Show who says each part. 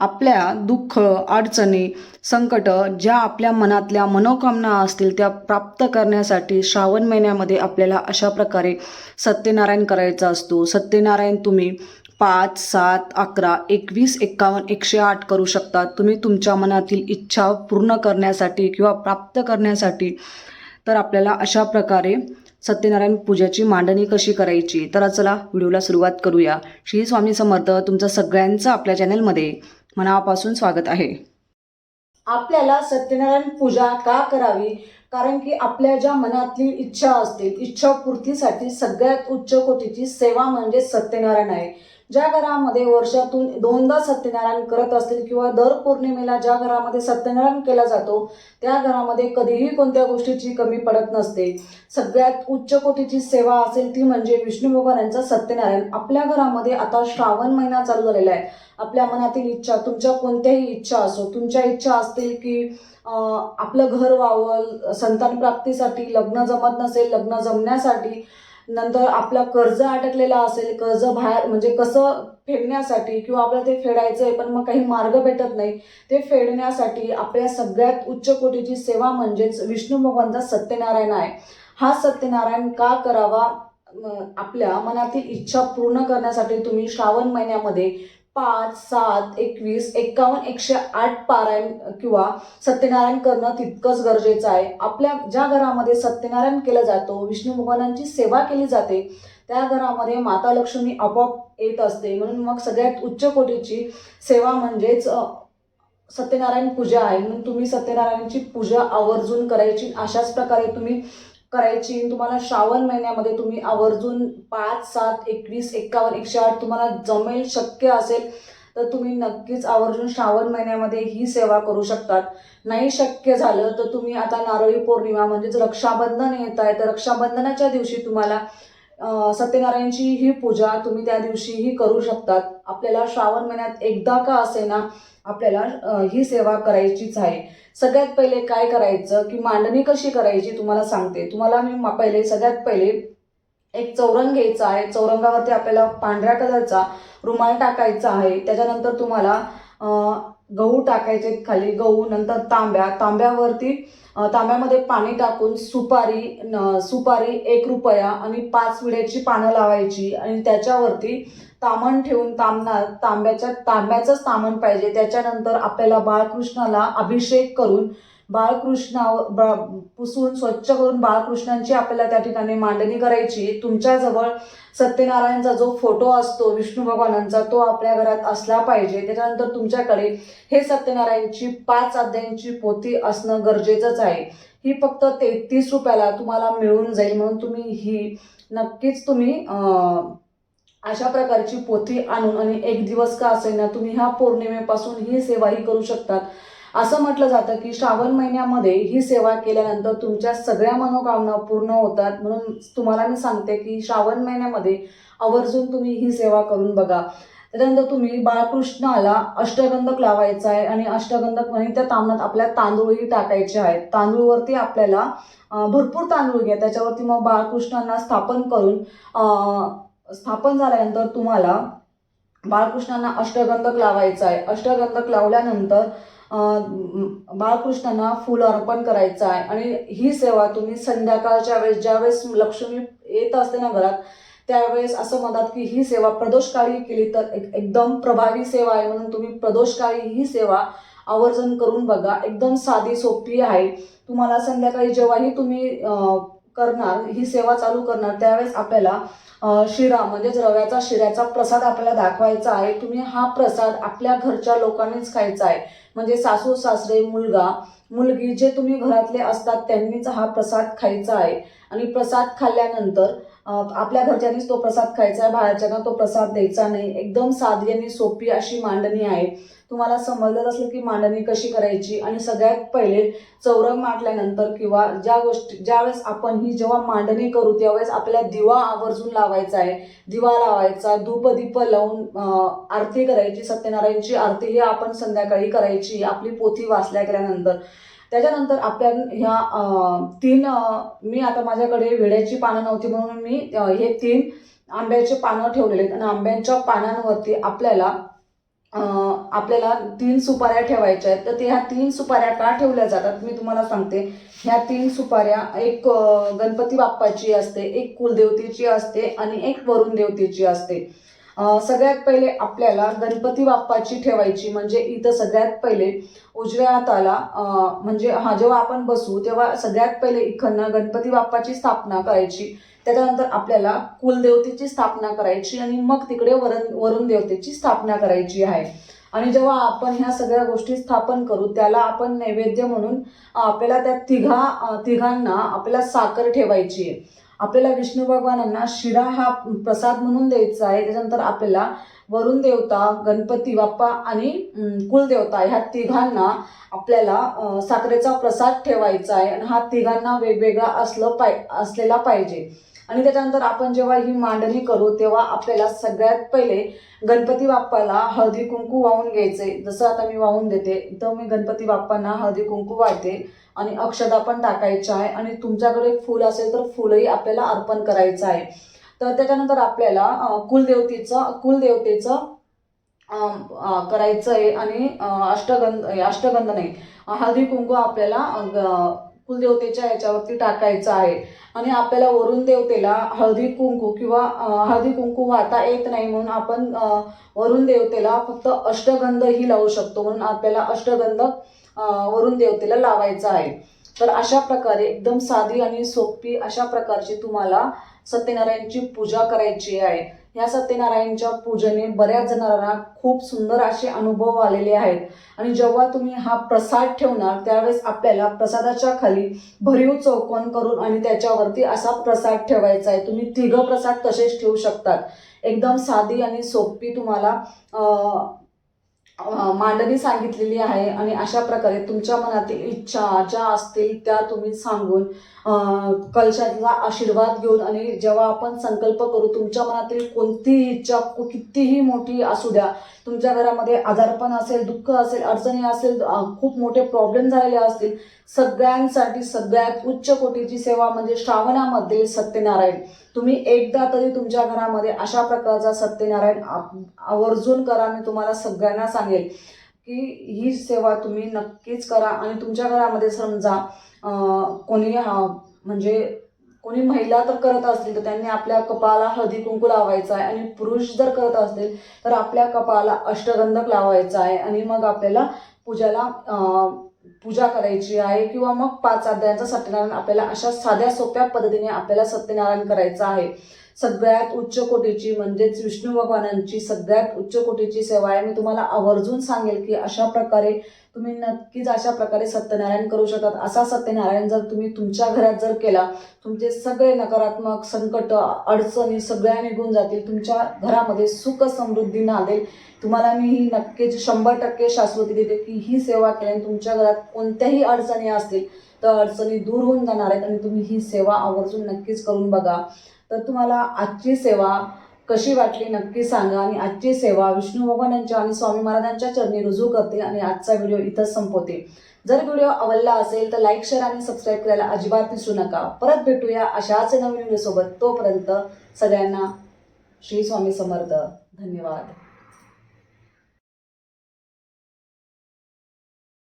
Speaker 1: आपल्या दुःख अडचणी संकट ज्या आपल्या मनातल्या मनोकामना असतील त्या प्राप्त करण्यासाठी श्रावण महिन्यामध्ये आपल्याला अशा प्रकारे सत्यनारायण करायचा असतो. सत्यनारायण तुम्ही पाच सात अकरा एकवीस एक्कावन्न एकशे आठ करू शकता. तुम्ही तुमच्या मनातील इच्छा पूर्ण करण्यासाठी किंवा प्राप्त करण्यासाठी तर आपल्याला अशा प्रकारे सत्यनारायण पूजाची मांडणी कशी करायची? तर चला व्हिडिओला सुरुवात करूया. श्री स्वामी समर्थ तुमचं सगळ्यांचं आपल्या चॅनलमध्ये मनापासून स्वागत आहे. आपल्याला सत्यनारायण पूजा का करावी? कारण की आपल्या ज्या मनातली इच्छा असतील इच्छापूर्तीसाठी सगळ्यात उच्च कोटीची सेवा म्हणजे सत्यनारायण आहे. ज्या घरामध्ये वर्षातून दोनदा सत्यनारायण करत असतील किंवा दर पौर्णिमेला ज्या घरामध्ये सत्यनारायण केला जातो त्या घरामध्ये कधीही कोणत्या गोष्टीची कमी पडत नसते. सगळ्यात उच्च कोटीची सेवा असेल ती म्हणजे विष्णू भगवान यांचा सत्यनारायण. आपल्या घरामध्ये आता श्रावण महिना चालू झालेला आहे. आपल्या मनातील इच्छा तुमच्या कोणत्याही इच्छा असो तुमच्या इच्छा असतील की आपलं घर व्हावं संतान प्राप्तीसाठी लग्न जमत नसेल लग्न जमण्यासाठी नंतर आपला कर्ज अटकलेला असेल कर्ज बाहेर म्हणजे कसं फेडण्यासाठी किंवा आपल्याला ते फेडायचं आहे पण मग काही मार्ग भेटत नाही ते फेडण्यासाठी आपल्या सगळ्यात उच्च कोटीची सेवा म्हणजेच विष्णू भगवानचा सत्यनारायण आहे. हा सत्यनारायण का करावा? आपल्या मनातील इच्छा पूर्ण करण्यासाठी तुम्ही श्रावण महिन्यामध्ये पाच सात एकवीस एक्कावन्न एकशे आठ पारायण किंवा सत्यनारायण करणं तितकंच गरजेचं आहे. आपल्या ज्या घरामध्ये सत्यनारायण केला जातो विष्णू भगवानांची सेवा केली जाते त्या घरामध्ये माता लक्ष्मी आपोआप येत असते. म्हणून मग सगळ्यात उच्च कोटीची सेवा म्हणजेच सत्यनारायण पूजा आहे. म्हणून तुम्ही सत्यनारायणची पूजा आवर्जून करायची अशाच प्रकारे तुम्ही करायची. तुम्हाला श्रावण महिन्यामध्ये तुम्ही आवर्जून पाच सात एकवीस एक्कावन्न एकशे आठ तुम्हाला जमेल शक्य असेल तर तुम्ही नक्कीच आवर्जून श्रावण महिन्यामध्ये ही सेवा करू शकतात. नाही शक्य झालं तर तुम्ही आता नारळी पौर्णिमा म्हणजेच रक्षाबंधन येत आहे. तर रक्षाबंधनाच्या दिवशी तुम्हाला सत्यनारायणची ही पूजा तुम्ही त्या दिवशीही करू शकतात. आपल्याला श्रावण महिन्यात एकदा का असेना आपल्याला ही सेवा करायचीच आहे. सगळ्यात पहिले काय करायचं की मांडणी कशी करायची तुम्हाला सांगते. तुम्हाला मी पहिले सगळ्यात पहिले एक चौरंग घ्यायचा आहे. चौरंगावरती आपल्याला पांढऱ्या कलरचा रुमाल टाकायचा आहे. त्याच्यानंतर तुम्हाला गहू टाकायचे खाली गहू नंतर तांब्या. तांब्यावरती तांब्यामध्ये पाणी टाकून सुपारी न- सुपारी एक रुपया आणि पाच विड्याची पानं लावायची आणि त्याच्यावरती तामण ठेवून तांबणार तांब्याच्या तांब्याचंच तामण पाहिजे. त्याच्यानंतर आपल्याला बाळकृष्णाला अभिषेक करून बाळकृष्णावर बा पुसून स्वच्छ करून बाळकृष्णांची आपल्याला त्या ठिकाणी मांडणी करायची. तुमच्याजवळ सत्यनारायणचा जो फोटो असतो विष्णू भगवानांचा तो आपल्या घरात असला पाहिजे. त्याच्यानंतर तुमच्याकडे हे सत्यनारायणची पाच अध्यायांची पोथी असणं गरजेचंच आहे. ही फक्त तेहतीस रुपयाला तुम्हाला मिळून जाईल म्हणून तुम्ही ही नक्कीच तुम्ही अशा प्रकारची पोथी आणून आणि एक दिवस का असेल ना तुम्ही ह्या पौर्णिमेपासून ही सेवाही करू शकतात. असं म्हटलं जातं की श्रावण महिन्यामध्ये ही सेवा केल्यानंतर तुमच्या सगळ्या मनोकामना पूर्ण होतात. म्हणून तुम्हाला मी सांगते की श्रावण महिन्यामध्ये आवर्जून तुम्ही ही सेवा करून बघा. त्याच्यानंतर तुम्ही बाळकृष्णाला अष्टगंधक लावायचा आहे आणि अष्टगंधक म्हणजे त्या तांबणात आपल्या तांदूळही टाकायचे आहेत. तांदूळवरती आपल्याला भरपूर तांदूळ घ्या. त्याच्यावरती मग बाळकृष्णांना स्थापन करून स्थापन झाल्यानंतर तुम्हाला बाळकृष्णांना अष्टगंधक लावायचा आहे. अष्टगंधक लावल्यानंतर बाळकृष्णांना फुल अर्पण करायचं आहे. आणि ही सेवा तुम्ही संध्याकाळच्या वेळेस ज्यावेळेस लक्ष्मी येत असते ना घरात त्यावेळेस असं म्हणतात की ही सेवा प्रदोषकाळी केली तर एक एकदम प्रभावी सेवा आहे म्हणून तुम्ही प्रदोषकाळी ही सेवा आवर्जून करून बघा. एकदम साधी सोपी आहे. तुम्हाला संध्याकाळी जेव्हाही तुम्ही करणार ही सेवा चालू करणार त्यावेळेस आपल्याला शिरा म्हणजेच रव्याचा शिऱ्याचा प्रसाद आपल्याला दाखवायचा आहे. तुम्ही हा प्रसाद आपल्या घरच्या लोकांनीच खायचा आहे. म्हणजे सासू सासरे मुलगा मुलगी जे तुम्ही घरातले असतात त्यांनीच हा प्रसाद खायचा आहे. आणि प्रसाद खाल्ल्यानंतर आपल्या घरच्यांनीच तो प्रसाद खायचा आहे बाहेरच्यांना तो प्रसाद द्यायचा नाही. एकदम साधी आणि सोपी अशी मांडणी आहे. तुम्हाला समजलं असेल की मांडणी कशी करायची आणि सगळ्यात पहिले चौरंग माटल्यानंतर किंवा ज्या गोष्टी ज्यावेळेस आपण ही जेव्हा मांडणी करू त्यावेळेस आपल्याला दिवा आवर्जून लावायचा आहे. दिवा लावायचा धूपदीप लावून आरती करायची सत्यनारायणची आरती ही आपण संध्याकाळी करायची आपली पोथी वाचल्या गेल्यानंतर त्याच्यानंतर आपल्या ह्या तीन मी आता माझ्याकडे विड्याची पानं नव्हती म्हणून मी हे तीन आंब्याचे पानं ठेवलेले आहेत. आणि आंब्यांच्या पानांवरती आपल्याला आपल्याला तीन सुपाऱ्या ठेवायच्या आहेत. तर ते ह्या तीन सुपाऱ्या का ठेवल्या जातात मी तुम्हाला सांगते. ह्या तीन सुपाऱ्या एक गणपती बाप्पाची असते एक कुलदेवतेची असते आणि एक वरुण देवतेची असते. सगळ्यात पहिले आपल्याला गणपती बाप्पाची ठेवायची म्हणजे इथं सगळ्यात पहिले उजव्या हाताला म्हणजे हा जेव्हा आपण बसू तेव्हा सगळ्यात पहिले इकडनं गणपती बाप्पाची स्थापना करायची. त्याच्यानंतर आपल्याला कुलदेवतेची स्थापना करायची आणि मग तिकडे वरण वरुण देवतेची स्थापना करायची आहे. आणि जेव्हा आपण ह्या सगळ्या गोष्टी स्थापन करू त्याला आपण नैवेद्य म्हणून आपल्याला त्या तिघा तिघांना आपल्याला साखर ठेवायची आहे. आपल्याला विष्णू भगवानांना शिरा हा प्रसाद म्हणून द्यायचा आहे. त्याच्यानंतर आपल्याला वरुण देवता गणपती बाप्पा आणि कुलदेवता ह्या तिघांना आपल्याला साखरेचा प्रसाद ठेवायचा आहे. आणि हा तिघांना वेगवेगळा असलं पाय असलेला पाहिजे. आणि त्याच्यानंतर आपण जेव्हा ही मांडणी करू तेव्हा आपल्याला सगळ्यात पहिले गणपती बाप्पाला हळदी कुंकू वाहून घ्यायचे. जसं आता मी वाहून देते तर मी गणपती बाप्पांना हळदी कुंकू वाहते आणि अक्षदा पण टाकायच्या आहे आणि तुमच्याकडे फूल असेल तर फुलंही आपल्याला अर्पण करायचं आहे. तर त्याच्यानंतर आपल्याला कुलदेवतेचं कुलदेवतेचं करायचं आहे आणि अष्टगंध अष्टगंध नाही हळदी कुंकू आपल्याला कुलदेवतेच्या याच्यावरती टाकायचं आहे. आणि आपल्याला वरुण देवतेला हळदी कुंकू किंवा हळदी कुंकू वाहता येत नाही म्हणून आपण वरुण देवतेला फक्त अष्टगंध ही लावू शकतो म्हणून आपल्याला अष्टगंध अं, वरुण देवतेला लावायचा आहे. तर अशा प्रकारे एकदम साधी आणि सोपी अशा प्रकारची तुम्हाला सत्यनारायणची पूजा करायची आहे. या सत्यनारायणच्या पूजेने बऱ्याच जणांना खूप सुंदर असे अनुभव आलेले आहेत. आणि जेव्हा तुम्ही हा प्रसाद ठेवणार त्यावेळेस आपल्याला प्रसादाच्या खाली भरीव चौकोन करून आणि त्याच्यावरती असा प्रसाद ठेवायचा आहे. तुम्ही तिघं प्रसाद तसेच ठेवू शकतात. एकदम साधी आणि सोपी तुम्हाला मांडणी सांगितलेली आहे आणि अशा प्रकारे तुमच्या मनातील इच्छा ज्या असतील त्या तुम्ही सांगून अं, कलशाचा आशीर्वाद घेऊन आणि जेव्हा आपण संकल्प करू तुमच्या मनातील कोणतीही इच्छा कितीही मोठी असू द्या तुमच्या घरामध्ये आजारपण असेल दुःख असेल अडचणी असेल खूप मोठे प्रॉब्लेम झालेले असतील सगळ्यांसाठी सगळ्यात उच्च कोटीची सेवा म्हणजे श्रावणामध्ये सत्यनारायण. तुम्ही एकदा तरी तुमच्या घरामध्ये अशा प्रकारचा सत्यनारायण आवर्जून करा मी तुम्हाला सगळ्यांना सांगेल की ही सेवा तुम्ही नक्कीच करा. आणि तुमच्या घरामध्ये समजा कोणी म्हणजे कोणी महिला तर करत असतील तर त्यांनी आपल्या कपाळाला हळदी कुंकू लावायचा आहे. आणि पुरुष जर करत असतील तर आपल्या कपाळाला अष्टगंधक लावायचा आहे. आणि मग आपल्याला पूजाला पूजा करायची आहे किंवा मग पाच आद्यांचा सत्यनारायण आपल्याला अशा साध्या सोप्या पद्धतीने आपल्याला सत्यनारायण करायचा आहे. सगळ्यात उच्च कोटीची म्हणजेच विष्णू भगवानांची सगळ्यात उच्च कोटीची सेवा आहे. मी तुम्हाला आवर्जून सांगेल की अशा प्रकारे तुम्ही नक्कीच अशा प्रकारे सत्यनारायण करू शकतात. असा सत्यनारायण जर तुम्ही तुमच्या घरात जर केला तुमचे सगळे नकारात्मक संकट अडचणी सगळ्या निघून जातील. तुमच्या घरामध्ये सुख समृद्धी नादेल. तुम्हाला मी ही नक्कीच शंभर टक्के शाश्वती देते की ही सेवा केल्याने तुमच्या घरात कोणत्याही अडचणी असतील तर अडचणी दूर होऊन जाणार आहेत आणि तुम्ही ही सेवा आवर्जून नक्कीच करून बघा. तर तुम्हाला आजची सेवा कशी वाटली नक्की सांगा. आणि आजची सेवा विष्णू भगवानांच्या आणि स्वामी महाराजांच्या चरणी रुजू करते आणि आजचा व्हिडिओ इथंच संपवते जर व्हिडिओ आवडला असेल तर लाईक शेअर आणि सबस्क्राईब करायला अजिबात विसरू नका. परत भेटूया अशाच नवीन व्हिडिओसोबत. तोपर्यंत सगळ्यांना श्री स्वामी समर्थ. धन्यवाद.